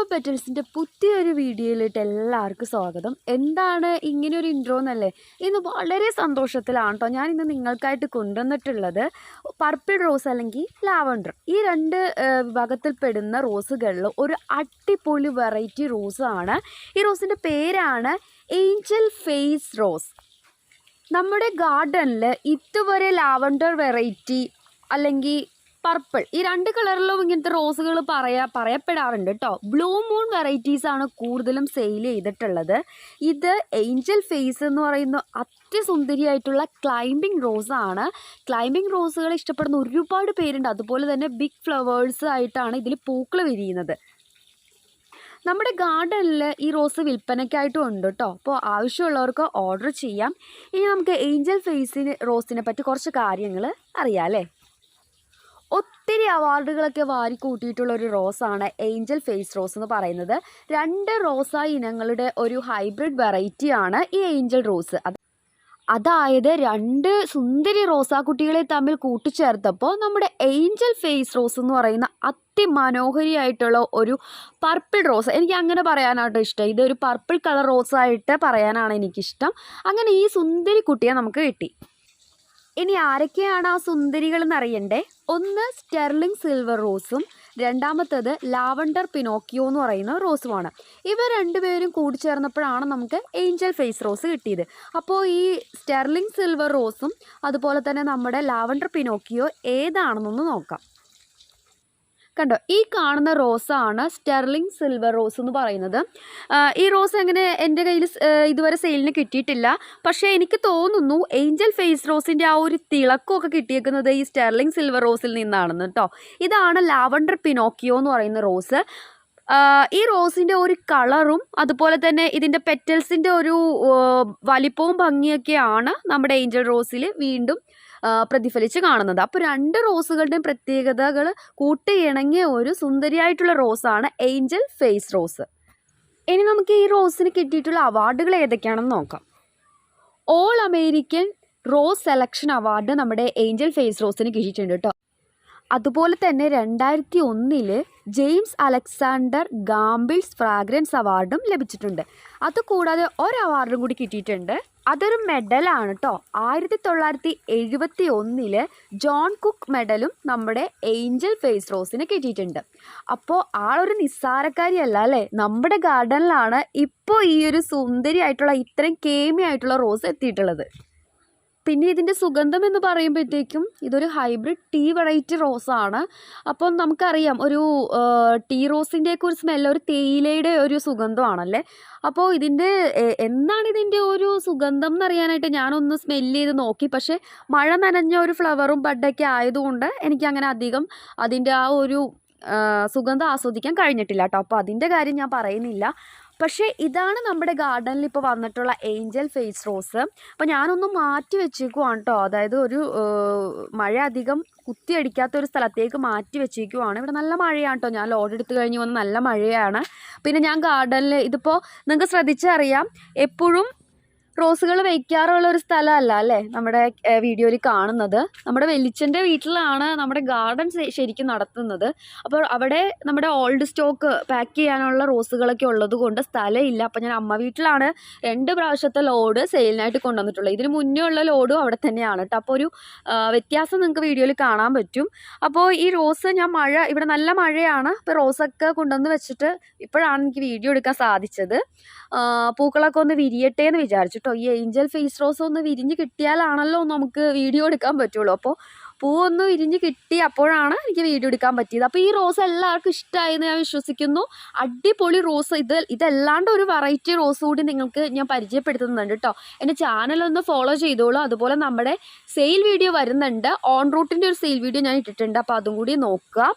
Cocoa പെറ്റൽസിന്റെ പുതിയൊരു വീഡിയോയിലിട്ട് എല്ലാവർക്കും സ്വാഗതം. എന്താണ് ഇങ്ങനെ ഒരു ഇൻട്രോ എന്നല്ലേ? ഇന്ന് വളരെ സന്തോഷത്തിലാണ് കേട്ടോ ഞാൻ ഇന്ന് നിങ്ങൾക്കായിട്ട് കൊണ്ടുവന്നിട്ടുള്ളത് പർപ്പിൾ റോസ് അല്ലെങ്കിൽ ലാവണ്ടർ ഈ രണ്ട് വിഭാഗത്തിൽ വിഭാഗത്തിൽപ്പെടുന്ന റോസുകളിൽ ഒരു അടിപൊളി വെറൈറ്റി റോസാണ് ഈ റോസിന്റെ പേരാണ് ഏഞ്ചൽ ഫേസ് റോസ് നമ്മുടെ ഗാർഡനിൽ ഇതുവരെ ലാവണ്ടർ വെറൈറ്റി അല്ലെങ്കിൽ പർപ്പിൾ ഈ രണ്ട് കളറിലും ഇങ്ങനത്തെ റോസുകൾ പറയാ പറയപ്പെടാറുണ്ട് കേട്ടോ ബ്ലൂ മൂൺ വെറൈറ്റീസ് ആണ് കൂടുതലും സെയിൽ ചെയ്തിട്ടുള്ളത്. ഇത് ഏഞ്ചൽ ഫേസ് എന്ന് പറയുന്ന അത്യസുന്ദരിയായിട്ടുള്ള ക്ലൈംബിംഗ് റോസ് ആണ്. ക്ലൈംബിംഗ് റോസുകൾ ഇഷ്ടപ്പെടുന്ന ഒരുപാട് പേരുണ്ട്. അതുപോലെ തന്നെ ബിഗ് ഫ്ലവേഴ്സ് ആയിട്ടാണ് ഇതിൽ പൂക്കൾ വിരിയുന്നത്. നമ്മുടെ ഗാർഡനിൽ ഈ റോസ് വിൽപ്പനയ്ക്കായിട്ടും ഉണ്ട് കേട്ടോ അപ്പോൾ ആവശ്യമുള്ളവർക്ക് ഓർഡർ ചെയ്യാം. ഇനി നമുക്ക് ഏഞ്ചൽ ഫേസിന് റോസിനെ പറ്റി കുറച്ച് കാര്യങ്ങൾ അറിയാം അല്ലേ? ഒത്തിരി അവാർഡുകളൊക്കെ വാരി കൂട്ടിയിട്ടുള്ള ഒരു റോസാണ് ഏഞ്ചൽ ഫേസ് റോസ് എന്ന് പറയുന്നത്. രണ്ട് റോസ ഇനങ്ങളുടെ ഒരു ഹൈബ്രിഡ് വെറൈറ്റിയാണ് ഈ ഏഞ്ചൽ റോസ്. അതായത് രണ്ട് സുന്ദരി റോസാക്കുട്ടികളെ തമ്മിൽ കൂട്ടിച്ചേർത്തപ്പോൾ നമ്മുടെ ഏഞ്ചൽ ഫേസ് റോസ് എന്ന് പറയുന്ന അതിമനോഹരിയായിട്ടുള്ള ഒരു പർപ്പിൾ റോസ്. എനിക്ക് അങ്ങനെ പറയാനായിട്ട് ഇഷ്ടം. ഇതൊരു പർപ്പിൾ കളർ റോസായിട്ട് പറയാനാണ് എനിക്കിഷ്ടം. അങ്ങനെ ഈ സുന്ദരി കുട്ടിയെ നമുക്ക് കിട്ടി. ഇനി ആരൊക്കെയാണ് ആ സുന്ദരികൾ എന്നറിയണ്ടേ ഒന്ന് സ്റ്റെർലിംഗ് സിൽവർ റോസും രണ്ടാമത്തേത് ലാവണ്ടർ പിനോക്കിയോ എന്ന് പറയുന്ന റോസുമാണ്. ഇവ രണ്ടുപേരും കൂടി ചേർന്നപ്പോഴാണ് നമുക്ക് ഏഞ്ചൽ ഫേസ് റോസ് കിട്ടിയത്. അപ്പോൾ ഈ സ്റ്റെർലിംഗ് സിൽവർ റോസും അതുപോലെ തന്നെ നമ്മുടെ ലാവണ്ടർ പിനോക്കിയോ ഏതാണെന്നൊന്ന് നോക്കാം. കണ്ടോ? ഈ കാണുന്ന റോസാണ് സ്റ്റെർലിംഗ് സിൽവർ റോസ് എന്ന് പറയുന്നത്. ഈ റോസ് എങ്ങനെ എന്റെ കയ്യിൽ ഇതുവരെ സെയിലിന് കിട്ടിയിട്ടില്ല. പക്ഷേ എനിക്ക് തോന്നുന്നു ഏഞ്ചൽ ഫേസ് റോസിന്റെ ആ ഒരു തിളക്കമൊക്കെ കിട്ടിയേക്കുന്നത് ഈ സ്റ്റെർലിംഗ് സിൽവർ റോസിൽ നിന്നാണെന്ന് കേട്ടോ. ഇതാണ് ലാവണ്ടർ പിനോക്കിയോ എന്ന് പറയുന്ന റോസ്. ഈ റോസിന്റെ ഒരു കളറും അതുപോലെ തന്നെ ഇതിന്റെ പെറ്റൽസിന്റെ ഒരു വലിപ്പവും ഭംഗിയൊക്കെയാണ് നമ്മുടെ ഏഞ്ചൽ റോസിൽ വീണ്ടും പ്രതിഫലിച്ച് കാണുന്നത്. അപ്പോൾ രണ്ട് റോസുകളുടെയും പ്രത്യേകതകൾ കൂട്ടിയിണങ്ങിയ ഒരു സുന്ദരിയായിട്ടുള്ള റോസാണ് ഏഞ്ചൽ ഫേസ് റോസ്. ഇനി നമുക്ക് ഈ റോസിന് കിട്ടിയിട്ടുള്ള അവാർഡുകൾ ഏതൊക്കെയാണെന്ന് നോക്കാം. All American rose selection award നമ്മുടെ ഏഞ്ചൽ ഫേസ് റോസിന് കിട്ടിയിട്ടുണ്ട് കേട്ടോ. അതുപോലെ തന്നെ രണ്ടായിരത്തി ഒന്നിൽ ജെയിംസ് അലക്സാണ്ടർ ഗാംബിൾസ് ഫ്രാഗ്രൻസ് അവാർഡും ലഭിച്ചിട്ടുണ്ട്. അതുകൂടാതെ ഒരു അവാർഡും കൂടി കിട്ടിയിട്ടുണ്ട്. അതൊരു മെഡലാണ് കേട്ടോ ആയിരത്തി തൊള്ളായിരത്തി എഴുപത്തി ഒന്നിൽ ജോൺ കുക്ക് മെഡലും നമ്മുടെ ഏഞ്ചൽ ഫേസ് റോസിന് കിട്ടിയിട്ടുണ്ട്. അപ്പോൾ ആളൊരു നിസ്സാരക്കാരിയല്ല അല്ലേ? നമ്മുടെ ഗാർഡനിലാണ് ഇപ്പോൾ ഈ ഒരു സുന്ദരിയായിട്ടുള്ള ഇത്രയും കേമി ആയിട്ടുള്ള റോസ് എത്തിയിട്ടുള്ളത്. പിന്നെ ഇതിന്റെ സുഗന്ധം എന്ന് പറയുമ്പോഴത്തേക്കും ഇതൊരു ഹൈബ്രിഡ് ടീ വെറൈറ്റി റോസാണ് അപ്പം നമുക്കറിയാം ഒരു ടീ റോസിന്റെയൊക്കെ ഒരു സ്മെല്ല് ഒരു തേയിലയുടെ ഒരു സുഗന്ധമാണല്ലേ? അപ്പോൾ ഇതിന്റെ എന്താണ് ഇതിന്റെ ഒരു സുഗന്ധം എന്ന് എന്നറിയാനായിട്ട് ഞാനൊന്ന് സ്മെല്ല് ചെയ്ത് നോക്കി. പക്ഷേ മഴ നനഞ്ഞ ഒരു ഫ്ലവറും ബഡൊക്കെ ആയതുകൊണ്ട് എനിക്കങ്ങനെ അധികം അതിന്റെ ആ ഒരു സുഗന്ധം ആസ്വദിക്കാൻ കഴിഞ്ഞിട്ടില്ല കേട്ടോ. അപ്പോൾ അതിന്റെ കാര്യം ഞാൻ പറയുന്നില്ല. പക്ഷേ ഇതാണ് നമ്മുടെ ഗാർഡനിൽ ഇപ്പോൾ വന്നിട്ടുള്ള ഏഞ്ചൽ ഫേസ് റോസ്. അപ്പോൾ ഞാനൊന്ന് മാറ്റി വെച്ചേക്കുവാണ് കേട്ടോ. അതായത് ഒരു മഴ അധികം കുത്തി അടിക്കാത്ത ഒരു സ്ഥലത്തേക്ക് മാറ്റി വെച്ചേക്കുവാണ് ഇവിടെ നല്ല മഴയാണ് കേട്ടോ. ഞാൻ ലോഡ് എടുത്തു കഴിഞ്ഞ് വന്ന് നല്ല മഴയാണ്. പിന്നെ ഞാൻ ഗാർഡനിൽ ഇതിപ്പോൾ നിങ്ങൾക്ക് ശ്രദ്ധിച്ചറിയാം. എപ്പോഴും റോസുകൾ വയ്ക്കാറുള്ള ഒരു സ്ഥലമല്ല അല്ലേ? നമ്മുടെ വീഡിയോയിൽ കാണുന്നത്. നമ്മുടെ വെളിച്ചന്റെ വീട്ടിലാണ് നമ്മുടെ ഗാർഡൻ ശരിക്കും നടത്തുന്നത്. അപ്പോൾ അവിടെ നമ്മുടെ ഓൾഡ് സ്റ്റോക്ക് പാക്ക് ചെയ്യാനുള്ള റോസുകളൊക്കെ ഉള്ളത് കൊണ്ട് സ്ഥലമില്ല. അപ്പോൾ ഞാൻ അമ്മ വീട്ടിലാണ് രണ്ട് പ്രാവശ്യത്തെ ലോഡ് സെയിലിനായിട്ട് കൊണ്ടുവന്നിട്ടുള്ളത്. ഇതിന് മുന്നേ ഉള്ള ലോഡും അവിടെ തന്നെയാണ് കേട്ടോ. അപ്പോൾ ഒരു വ്യത്യാസം നിങ്ങൾക്ക് വീഡിയോയിൽ കാണാൻ പറ്റും. അപ്പോൾ ഈ റോസ് ഞാൻ മഴ ഇവിടെ നല്ല മഴയാണ്. അപ്പോൾ റോസൊക്കെ കൊണ്ടുവന്ന് വെച്ചിട്ട് ഇപ്പോഴാണ് എനിക്ക് വീഡിയോ എടുക്കാൻ സാധിച്ചത്. പൂക്കളൊക്കെ ഒന്ന് വിരിയട്ടെ എന്ന് വിചാരിച്ചു കേട്ടോ ഈ ഏഞ്ചൽ ഫേസ് റോസ് ഒന്ന് വിരിഞ്ഞ് കിട്ടിയാലാണല്ലോ നമുക്ക് വീഡിയോ എടുക്കാൻ പറ്റുള്ളൂ. അപ്പോൾ പൂവൊന്ന് വിരിഞ്ഞ് കിട്ടി അപ്പോഴാണ് എനിക്ക് വീഡിയോ എടുക്കാൻ പറ്റിയത്. അപ്പോൾ ഈ റോസ് എല്ലാവർക്കും ഇഷ്ടമായി എന്ന് ഞാൻ വിശ്വസിക്കുന്നു. അടിപൊളി റോസ് ഇത് ഇതല്ലാണ്ട് ഒരു വെറൈറ്റി റോസ് കൂടി നിങ്ങൾക്ക് ഞാൻ പരിചയപ്പെടുത്തുന്നുണ്ട് കേട്ടോ. എന്റെ ചാനലൊന്ന് ഫോളോ ചെയ്തോളൂ. അതുപോലെ നമ്മുടെ സെയിൽ വീഡിയോ വരുന്നുണ്ട്. ഓൺ റൂട്ടിന്റെ ഒരു സെയിൽ വീഡിയോ ഞാൻ ഇട്ടിട്ടുണ്ട്. അപ്പോൾ അതും കൂടി നോക്കുക.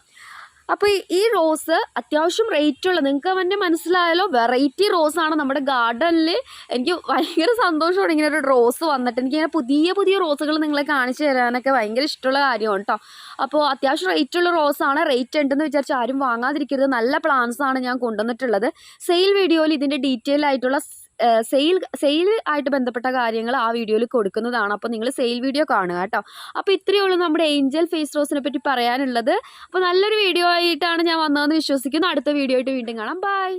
അപ്പോൾ ഈ- റോസ് അത്യാവശ്യം റേറ്റ് ഉള്ള നിങ്ങൾക്ക് അവന്റെ മനസ്സിലായാലോ? വെറൈറ്റി റോസ് ആണ് നമ്മുടെ ഗാർഡനിൽ എനിക്ക് ഭയങ്കര സന്തോഷമാണ് ഇങ്ങനെ ഒരു റോസ് വന്നിട്ട്. എനിക്കിങ്ങനെ പുതിയ പുതിയ റോസുകൾ നിങ്ങളെ കാണിച്ചു തരാനൊക്കെ ഭയങ്കര ഇഷ്ടമുള്ള കാര്യമാണ് കേട്ടോ അപ്പോൾ അത്യാവശ്യം റോസ് ആണ്. റേറ്റ് ഉണ്ടെന്ന് വിചാരിച്ച് ആരും വാങ്ങാതിരിക്കരുത്. നല്ല പ്ലാന്റ്സ് ആണ് ഞാൻ കൊണ്ടുവന്നിട്ടുള്ളത്. സെയിൽ വീഡിയോയിൽ ഇതിന്റെ ഡീറ്റെയിൽ ആയിട്ടുള്ള സെയിൽ സെയിൽ ആയിട്ട് ബന്ധപ്പെട്ട കാര്യങ്ങൾ ആ വീഡിയോയിൽ കൊടുക്കുന്നതാണ്. അപ്പോൾ നിങ്ങൾ സെയിൽ വീഡിയോ കാണുക കേട്ടോ. അപ്പോൾ ഇത്രയേ ഉള്ളൂ നമ്മുടെ ഏഞ്ചൽ ഫേസ് റോസിനെ പറ്റി പറയാനുള്ളത്. അപ്പോൾ നല്ലൊരു വീഡിയോ ആയിട്ടാണ് ഞാൻ വന്നതെന്ന് വിശ്വസിക്കുന്നു. അടുത്ത വീഡിയോ ആയിട്ട് വീണ്ടും കാണാം. ബൈ